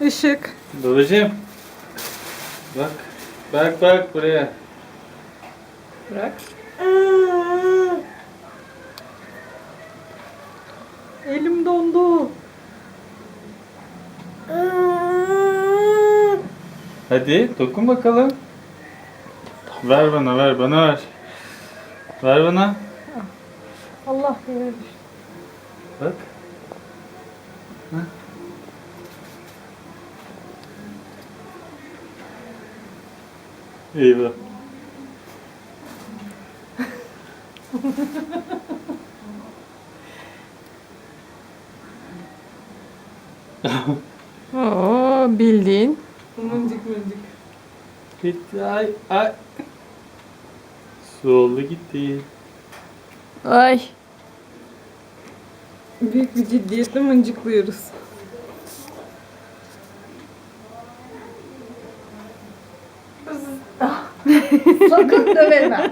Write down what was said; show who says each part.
Speaker 1: Işık.
Speaker 2: Babacığım. Bak. Bak bak buraya.
Speaker 1: Bırak. Elim dondu.
Speaker 2: Hadi dokun bakalım. Ver bana ver bana ver. Ver bana.
Speaker 1: Allah düştü.
Speaker 2: Bak. Hah. Eyvah.
Speaker 1: Oo bildiğin. Mıncık mıncık.
Speaker 2: Gitti ay ay. Su oldu gitti.
Speaker 1: Ay. Büyük bir ciddiyetle mıncıklıyoruz.
Speaker 3: Sakın döverim ben.